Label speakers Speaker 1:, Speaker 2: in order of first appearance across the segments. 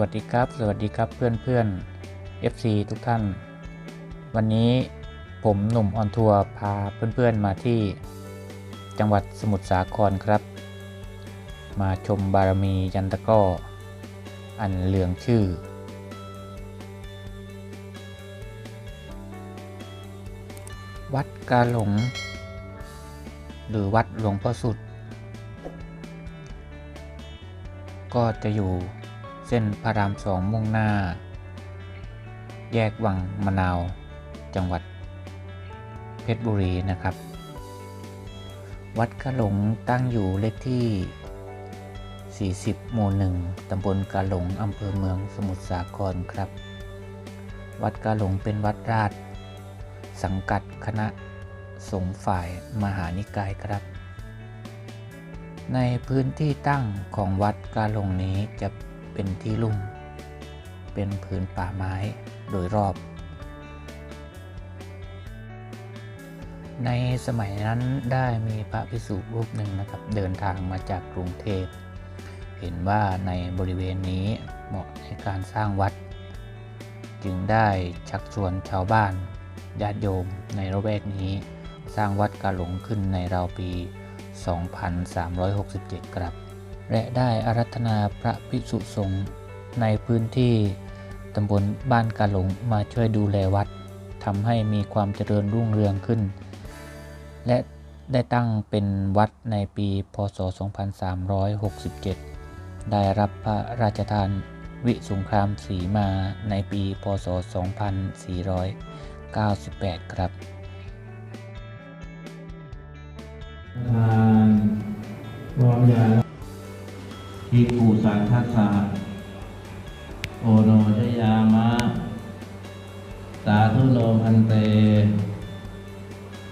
Speaker 1: วัสดีครับ สวัสดีครับเพื่อนเพื่อน FC ทุกท่าน วันนี้ผมหนุ่มออนทัวร์พาเพื่อนๆมาที่ จังหวัดสมุทรสาครครับ มาชมบารมียันตะก้อ อันเหลืองชื่อ วัดกาหลง หรือวัดหลวงพ่อสุด ก็จะอยู่ เส้นพระรามสองมุ่งหน้า แยกวังมะนาว จังหวัด เพชรบุรีนะครับ วัดกะหลงตั้งอยู่เลขที่ 40 หมู่หนึ่งตำบลกะหลงอำเภอเมืองสมุทรสาครครับ วัดกะหลงเป็นวัดราช สังกัดคณะสงฆ์ฝ่ายมหานิกายครับ ในพื้นที่ตั้งของวัดกาหลงนี้จะ เป็นที่ลุ่ม เป็นผืนป่าไม้โดยรอบ ในสมัยนั้นได้มีพระภิกษุรูปหนึ่งนะครับ เดินทางมาจากกรุงเทพ เห็นว่าในบริเวณนี้เหมาะในการสร้างวัด จึงได้ชักชวนชาวบ้านญาติโยมในระแวกนี้ สร้างวัดกาหลงขึ้นในราวปี 2367 ครับ และได้อารัธนาพระภิกษุสงฆ์ในพื้นที่ตำบลบ้านกาหลงมาช่วยดูแลวัดทำให้มีความเจริญรุ่งเรืองขึ้น และได้ตั้งเป็นวัดในปีพศ 2367 ได้รับพระราชทานวิสงครามสีมาในปีพศ 2498 ครับ
Speaker 2: ทานพร้อมยา ปังทัสสะโอโนชยามะ สาธุโนพันเต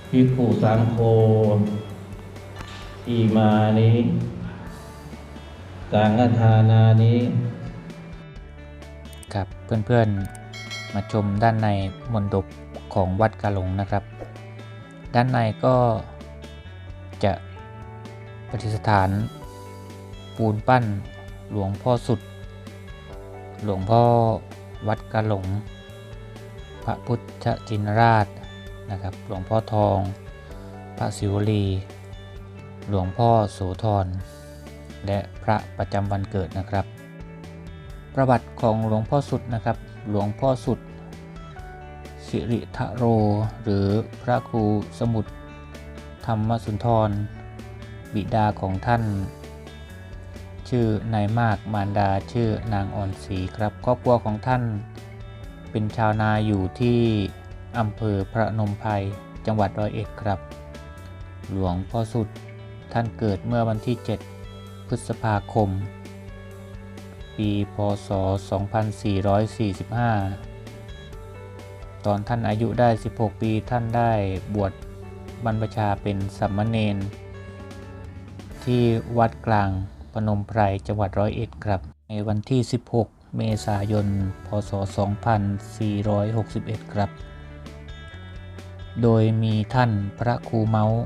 Speaker 2: ทิกูสังโฆอีมานิสังฆทานานิ
Speaker 1: ครับเพื่อนๆมาชมด้านในมณฑปของวัดกาหลงนะครับ ด้านในก็จะประดิษฐานปูนปั้น หลวงพ่อสุด หลวงพ่อวัดกาหลง พระพุทธจินราชนะครับ หลวงพ่อทอง พระศิวลี หลวงพ่อโสธร และพระประจำวันเกิดนะครับ ประวัติของหลวงพ่อสุดนะครับ หลวงพ่อสุด สิริทะโร หรือพระครูสมุทรธรรมสุนทร บิดาของท่าน ชื่อนายมากมารดาชื่อนางอ่อนศรีครับครอบครัวของท่าน เป็นชาวนาอยู่ที่อำเภอพระนมไพรจังหวัดร้อยเอ็ดครับ หลวงพ่อสุดท่านเกิดเมื่อวันที่ 7 พฤษภาคม ปีพศ 2445 ตอนท่านอายุได้ 16 ปีท่านได้บวชบรรพชาเป็นสัมมเนนที่วัดกลาง พนมไพรจังหวัดร้อยเอ็ดครับ ในวันที่ 16 เมษายน พศ 2461 ครับ โดยมีท่านพระครูเมาส์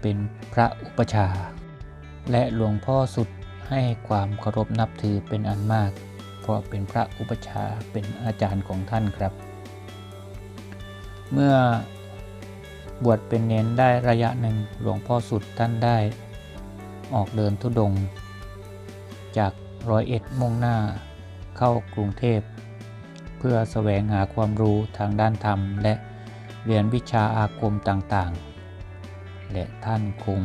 Speaker 1: เป็นพระอุปชา และหลวงพ่อสุดให้ความเคารพนับถือเป็นอันมาก เพราะเป็นพระอุปชาเป็นอาจารย์ของท่านครับ เมื่อบวชเป็นเน้นได้ระยะหนึ่งหลวงพ่อสุดท่านได้ ออกเดินทุดง จากร้อยเอ็ดมุ่งหน้าเข้ากรุงเทพ เพื่อแสวงหาความรู้ทางด้านธรรม และเรียนวิชาอาคมต่างๆ และท่านคง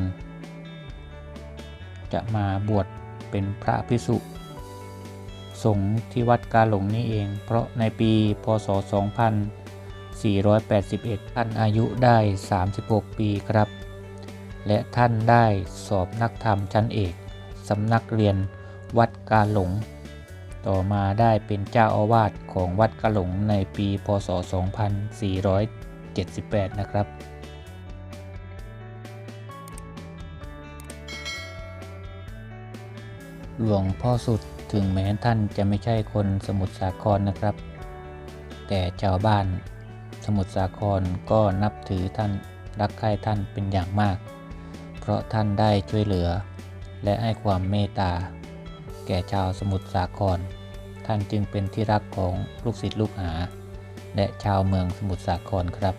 Speaker 1: จะมาบวชเป็นพระภิกษุสงฆ์ที่วัดกาหลงนี่เอง เพราะในปีพศ 2481 ท่านอายุได้ 36 ปีครับ และท่านได้สอบนักธรรมชั้นเอกสำนักเรียนวัดกาหลง ต่อมาได้เป็นเจ้าอาวาสของวัดกาหลงในปีพศ 2478 นะครับ หลวงพ่อสุดถึงแม้ท่านจะไม่ใช่คนสมุทรสาครนะครับ แต่ชาวบ้านสมุทรสาครก็นับถือท่านรักใคร่ท่านเป็นอย่างมาก เพราะท่านได้ช่วยเหลือ และให้ความเมตตา แก่ชาวสมุทรสาคร ท่านจึงเป็นที่รักของลูกศิษย์ลูกหา และชาวเมืองสมุทรสาครครับ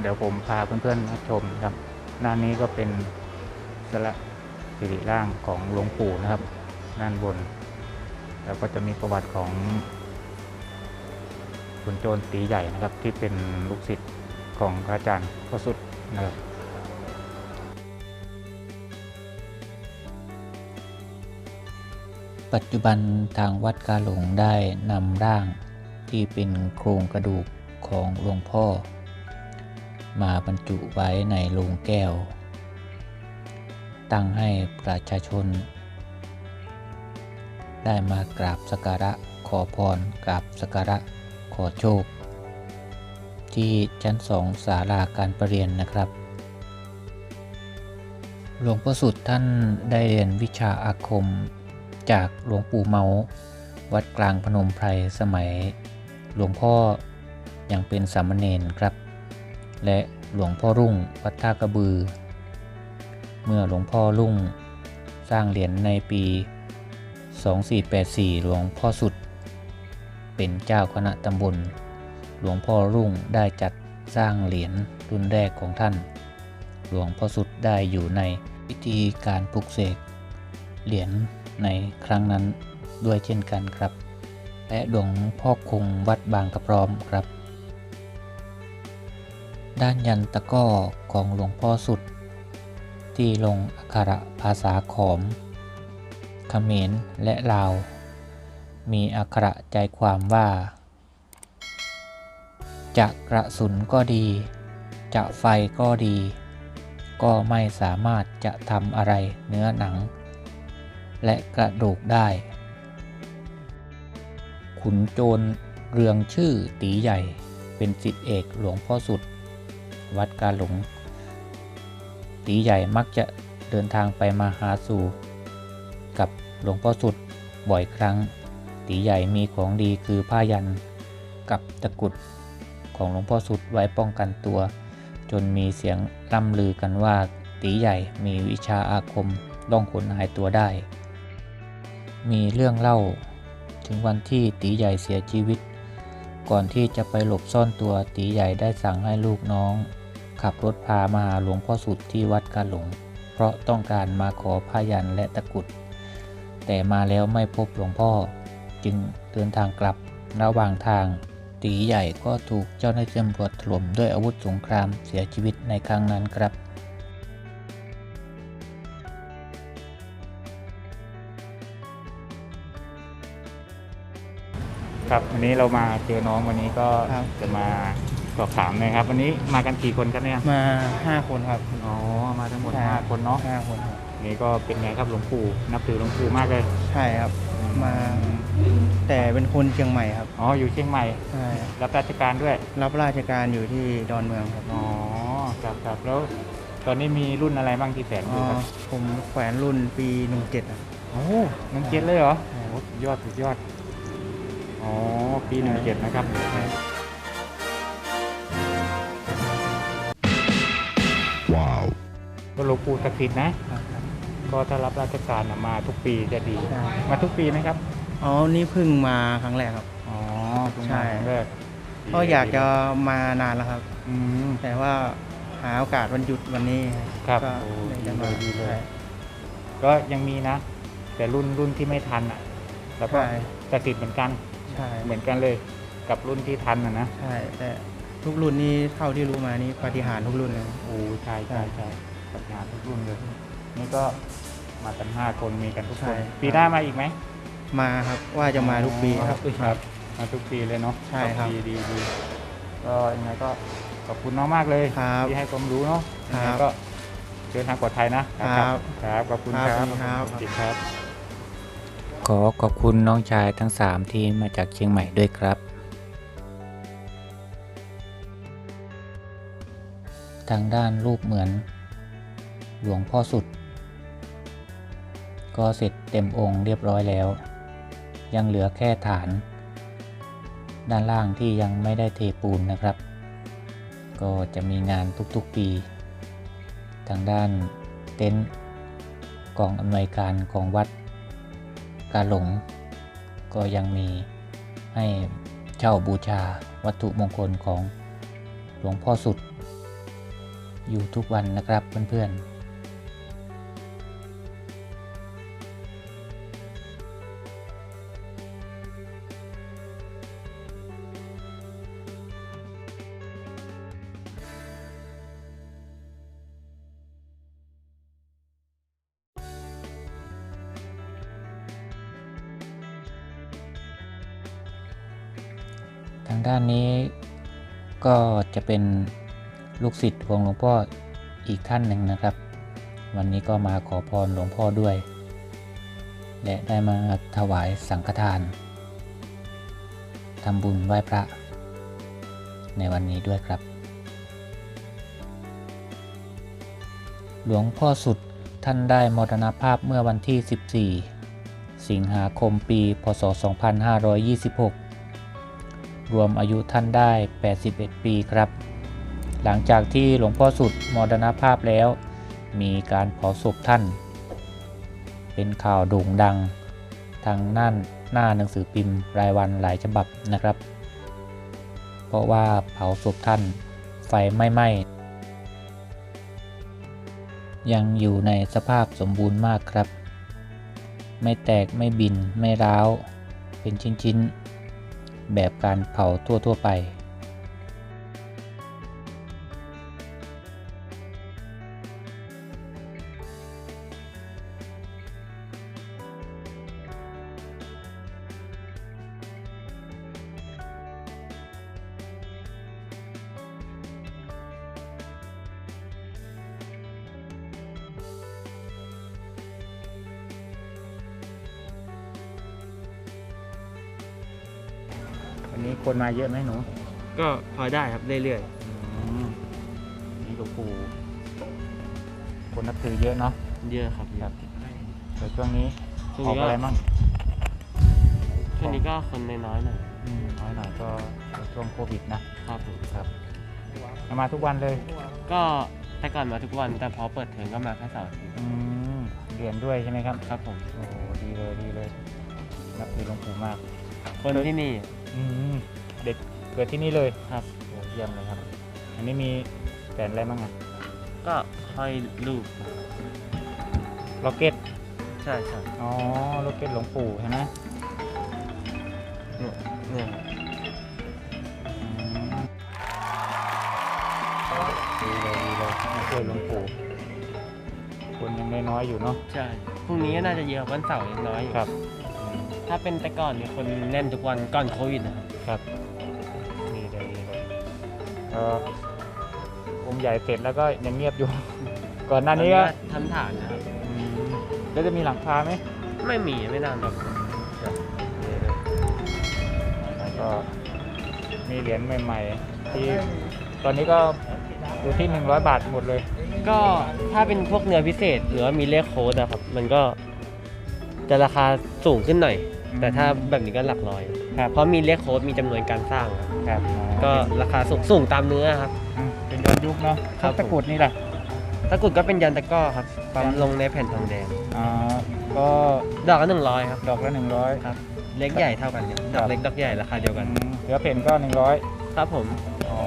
Speaker 1: เดี๋ยวผมพาเพื่อนๆมาชมครับด้านนี้ก็เป็นสละสิริร่างของหลวงปู่นะครับด้านบน แล้วก็จะมีประวัติของคุณโจรตีใหญ่นะครับ ที่เป็นลูกศิษย์ของพระอาจารย์พระสุดนะครับปัจจุบันทางวัดกาหลงได้นำร่างที่เป็นโครงกระดูกของหลวงพ่อ มาบรรจุไว้ในโลงแก้ว ตั้งให้ประชาชน ได้มากราบสักการะขอพรกราบสักการะขอโชค ที่ชั้นสองศาลาการประเรียนนะครับหลวงพ่อสุดท่านได้เรียนวิชาอาคมจากหลวงปู่เมา วัดกลางพนมไพรสมัย หลวงพ่อยังเป็นสามเณรครับ และหลวงพ่อรุ่งวัดท่ากระบือ เมื่อหลวงพ่อรุ่งสร้างเหรียญในปี 2484 หลวงพ่อสุด เป็นเจ้าคณะตำบล หลวงพ่อรุ่งได้จัดสร้างเหรียญรุ่นแรกของท่าน หลวงพ่อสุดได้อยู่ในพิธีการปลุกเสกเหรียญในครั้งนั้นด้วยเช่นกันครับ และหลวงพ่อคงวัดบางกระพร้อมครับ ด้านยันตะก้อของหลวงพ่อสุด ที่ลงอักขระภาษาขอมเขมรและลาว มีอักขระใจความว่า จะกระสุนก็ดี จะไฟก็ดี ก็ไม่สามารถจะทำอะไรเนื้อหนัง และกระดูกได้ ขุนโจรเรืองชื่อตีใหญ่เป็นสิทธิเอกหลวงพ่อสุด วัดกาหลง ตีใหญ่มักจะเดินทางไปมาหาสู่กับหลวงพ่อสุดบ่อยครั้ง ตีใหญ่มีของดีคือผ้ายันกับตะกุดของหลวงพ่อสุดไว้ป้องกันตัว จนมีเสียงล่ำลือกันว่า ตีใหญ่มีวิชาอาคมล่องขนหายตัวได้ มีเรื่องเล่าถึงวันที่ตีใหญ่เสียชีวิต ก่อนที่จะไปหลบซ่อนตัวตีใหญ่ได้สั่งให้ลูกน้อง ขับรถพามาหาหลวงพ่อสุดที่วัดกาหลง เพราะต้องการมาขอผ้ายันและตะกรุด แต่มาแล้วไม่พบหลวงพ่อ จึงเดินทางกลับ ระหว่างทาง ตีใหญ่ก็ถูกเจ้าหน้าที่ตำรวจถล่มด้วยอาวุธสงครามเสียชีวิตในครั้งนั้นครับ
Speaker 3: ครับวันนี้เรามาเจอน้องวันนี้ก็
Speaker 4: ครับ
Speaker 3: จะมา สอบถามเลยครับ วันนี้มากันกี่คนครับเนี่ย
Speaker 4: มาห้าคนครับ
Speaker 3: อ๋อมาทั้งหมดห้าคนเนาะ
Speaker 4: ห้าคนครับ
Speaker 3: นี่ก็เป็นไงครับหลวงปู่นับถือหลวงปู่มากเลย
Speaker 4: ใช่ครับ มาแต่เป็นคนเชียงใหม่ครับ
Speaker 3: อ๋ออยู่เชียงใหม่
Speaker 4: ใช่
Speaker 3: รับราชการด้วย
Speaker 4: รับราชการอยู่ที่ดอนเมืองครับ
Speaker 3: อ๋อครับครับแล้ว ตอนนี้มีรุ่นอะไรบ้างที่แฝงอ
Speaker 4: อ๋ยู่
Speaker 3: ครับ
Speaker 4: ผมแขวนรุ่นปีหนึ่งเจ็ดครับ
Speaker 3: โอ้นังเจ็ดเลยเหรอโอ้ยอดสุดยอดอ๋อปีหนึ่งเจ็ดนะครับ ก็หลวงปู่ศักดิ์สิทธิ์นะ
Speaker 4: ครับครับ
Speaker 3: ก็ถ้ารับราชการน่ะมาทุกปีจะดี
Speaker 4: ใช่
Speaker 3: มาทุกปีไหมครับ
Speaker 4: อ๋อ นี่เพิ่งมาครั้งแรกครับ
Speaker 3: อ๋อเพิ่ง
Speaker 4: ใช่
Speaker 3: มาครั้งแรก
Speaker 4: ก็อยากจะมานานแล้วครับ
Speaker 3: อืม
Speaker 4: แต่ว่าหาโอกาสวันหยุดวันนี้
Speaker 3: ครับ
Speaker 4: ก็
Speaker 3: โอ้
Speaker 4: เลยจะมา
Speaker 3: ดีเลยดีเลย
Speaker 4: ใช่
Speaker 3: ก็ยังมีนะ แต่รุ่นรุ่นที่ไม่ทันอะ แล้วก็
Speaker 4: ใช่
Speaker 3: ตัดสิทธิ์เหมือนกัน
Speaker 4: ใช่
Speaker 3: เหมือนกันเลย กับรุ่นที่ทันอะนะ
Speaker 4: ใช่ แต่ทุกรุ่นนี้เท่าที่รู้มานี่ปาฏิหารย์ทุกรุ่นเลย
Speaker 3: โอ้ใช่ใช่ใช่ กับงานทุกรุ่นเลย นี่ก็มากันห้าคนมีกันทุกคนปีหน้ามาอีกไหม
Speaker 4: มาครับว่าจะมาทุกปีครับ
Speaker 3: ครับ มาทุกปีเลยเนาะ
Speaker 4: ใช่ครับ
Speaker 3: ดีดีดีก็ยังไงก็ขอบคุณน้องมากเลย
Speaker 4: ครับ
Speaker 3: ที่ให้ความรู้เนาะ
Speaker 4: ครับ
Speaker 3: ยังไงก็เดินทางปลอดภัยนะครับ ครับขอบคุณ
Speaker 4: ครับ
Speaker 3: ครับ
Speaker 4: ขอบคุณครับ
Speaker 3: สวัสดีครับ
Speaker 1: ขอขอบคุณน้องชายทั้ง 3 ที่มาจากเชียงใหม่ด้วยครับ ทางด้านรูปเหมือน หลวงพ่อสุด ก็เสร็จเต็มองค์เรียบร้อยแล้ว ยังเหลือแค่ฐาน ด้านล่างที่ยังไม่ได้เทปูนนะครับ ก็จะมีงานทุกๆปี ทางด้านเต็นท์กองอำนวยการของวัดกาหลง ก็ยังมีให้เช่าบูชาวัตถุมงคลของหลวงพ่อสุด อยู่ทุกวันนะครับเพื่อนๆ ด้านนี้ก็จะเป็นลูกศิษย์ของหลวงพ่ออีกท่านหนึ่งนะครับ วันนี้ก็มาขอพรหลวงพ่อด้วย และได้มาถวายสังฆทานทำบุญไหว้พระ ในวันนี้ด้วยครับ หลวงพ่อสุดท่านได้มรณภาพเมื่อวันที่ 14 สิงหาคมปี พศ 2526 รวมอายุท่านได้ 81 ปีครับ หลังจากที่หลวงพ่อสุดมรณภาพแล้ว มีการเผาศพท่าน เป็นข่าวโด่งดัง ทางหน้าหน้าหนังสือพิมพ์รายวันหลายฉบับนะครับ เพราะว่าเผาศพท่านไฟไม่ไหม้ยังอยู่ในสภาพสมบูรณ์มากครับ ไม่แตกไม่บินไม่ร้าว เป็นชิ้น ๆ แบบการเผาทั่วๆไป
Speaker 3: มาเยอะไหมหนู
Speaker 4: ก็พอได้ครับเรื่อย
Speaker 3: อืมนี่หลวงปู่คนนับถือเยอะเนาะ
Speaker 4: ๆเยอะครับ
Speaker 3: ครับแต่ช่วงนี้
Speaker 4: ช่วง
Speaker 3: ออก
Speaker 4: นี้ก็
Speaker 3: อะไรมั่ง
Speaker 4: ช่วงนี้ก็คนน้อยๆหน่อย
Speaker 3: อืมน้อยหน่อยก็ช่วงโควิดนะ ครับ
Speaker 4: ผม
Speaker 3: ครับมาทุกวันเลย
Speaker 4: ก็แต่ก่อนมาทุกวันแต่พอเปิดเทอมก็มาแค่เสาร์อาทิตย์
Speaker 3: อืมเรียนด้วยใช่ไหมครับ
Speaker 4: ครับผม
Speaker 3: โอ้ดีเลยดีเลยนับถือหลวงปู่มาก
Speaker 4: คนที่นี่
Speaker 3: อืม เด็กเกิดที่นี่เลย
Speaker 4: ครับ
Speaker 3: โอ้เยี่ยมเลยครับ อันนี้มีแผนอะไรบ้างอะ
Speaker 4: ก็ห้อยรูป
Speaker 3: ล็อกเก็ต
Speaker 4: ใช่ใช่
Speaker 3: อ๋อล็อกเก็ตหลวงปู่ใช่ไหม
Speaker 4: เนี่ยเนี่ยครับ
Speaker 3: ดีเลยดีเลยมาช่วยหลวงปู่คนยังน้อยๆอยู่เนาะ
Speaker 4: ใช่พรุ่งนี้ก็น่าจะเยอะวันเสาร์ยังน้อยอยู่
Speaker 3: ครับ
Speaker 4: ถ้าเป็นแต่ก่อนเนี่ยคนแน่นทุกวันก่อนโควิดนะครับ
Speaker 3: ครับดีเลยดีเลยก็องค์ใหญ่เสร็จแล้วก็ยังเงียบอยู่ ก่อนหน้านี้ก็
Speaker 4: ทำฐานนะครับ
Speaker 3: อืมแล้วจะมีหลังคาไหม
Speaker 4: ไม่มีไม่นานหรอก
Speaker 3: แล้วก็มีเหรียญใหม่ๆ ที่ตอนนี้ก็อยู่ที่ 100 บาทหมดเลย
Speaker 4: ก็ถ้าเป็นพวกเนื้อพิเศษหรือว่ามีเลขโค้ดนะครับ มันก็จะราคาสูงขึ้นหน่อย แต่ถ้าแบบนี้ก็หลักร้อย
Speaker 3: ครับ
Speaker 4: เพราะมีเลขโค้ดมีจำนวนการสร้างครับ
Speaker 3: ครับอ๋อ
Speaker 4: ก็ราคาสูงสูงตามเนื้อครับ
Speaker 3: อืมเป็นย้อนยุคเนาะ
Speaker 4: ครับ
Speaker 3: ตะกรุดนี่แหละ
Speaker 4: ตะกรุดก็เป็นยันตะกร้อครับปั๊มลงในแผ่นทองแดง
Speaker 3: อ่าก็
Speaker 4: ดอกละหนึ่งร้อยครับ
Speaker 3: ดอกละหนึ่งร้อย
Speaker 4: ครับเล็กใหญ่เท่ากันครับดอกเล็กดอกใหญ่ราคาเดียวกัน
Speaker 3: เหลือเพ่นก็หนึ่งร้อย
Speaker 4: ครับผม
Speaker 3: อ๋อ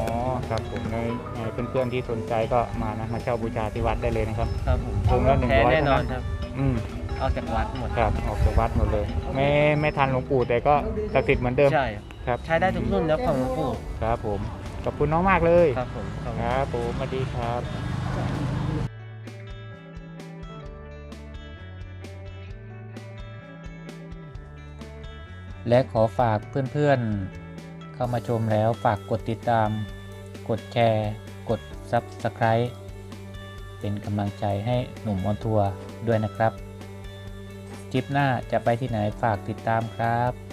Speaker 3: ครับผมในในเพื่อนๆที่สนใจก็มานะมาเช่าบูชาที่วัดได้เลยนะครับ
Speaker 4: ครับผม
Speaker 3: วงละ100
Speaker 4: แท้แน่นอน
Speaker 3: เท่านั้น
Speaker 4: ครับ
Speaker 3: อืม
Speaker 4: ออกจากวัดหมด
Speaker 3: ครับออกจากวัดหมดเลย ไม่ไม่ทันหลวงปู่แต่ก็ศักดิ์สิทธิ์เหมือนเดิม
Speaker 4: ใช่
Speaker 3: ครับ
Speaker 4: ใช้ได้ทุกรุ่นแล้วของหลวงปู่
Speaker 3: ครับผมขอบคุณน้องมากเลย
Speaker 4: ครับผมขอบคุณ
Speaker 3: ครับผมสวัสดีครับ
Speaker 1: และขอฝากเพื่อนๆ เข้ามาชมแล้วฝากกดติดตาม กดแชร์ กด Subscribe เป็นกำลังใจให้หนุ่มออนทัวร์ด้วยนะครับ คลิปหน้าจะไปที่ไหนฝากติดตามครับ